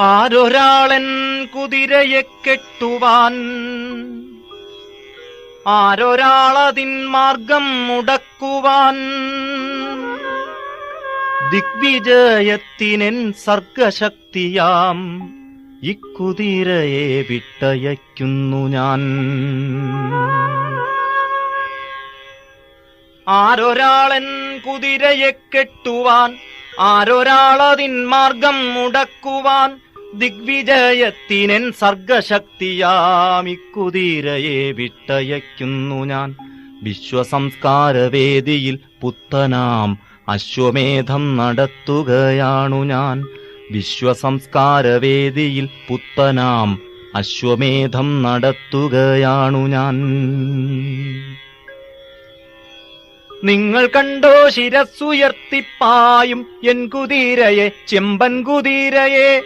ആരൊരാളൻ കുതിരയെ കെട്ടുവാൻ? ആരൊരാളതിൻ മാർഗം മുടക്കുവാൻ? ദിഗ്വിജയത്തിനെൻ സർഗശക്തിയാം ഇക്കുതിരയെ വിട്ടയക്കുന്നു ഞാൻ. ആരൊരാളൻ കുതിരയെ കെട്ടുവാൻ? ആരൊരാളതിൻ മാർഗം മുടക്കുവാൻ? ദിഗ്വിജയത്തിനെൻ സർഗശക്തിയാമിക്കുതിരയെ വിട്ടയക്കുന്നു ഞാൻ. വിശ്വസംസ്കാരവേദിയിൽ പുത്തനാം അശ്വമേധം നടത്തുകയാണു ഞാൻ. വിശ്വസംസ്കാരവേദിയിൽ പുത്തനാം അശ്വമേധം നടത്തുകയാണു ഞാൻ. നിങ്ങൾ കണ്ടോ ശിരസ്സുയർത്തിപ്പായും എൻ കുതിരയെ ചെമ്പൻ കുതിരയെ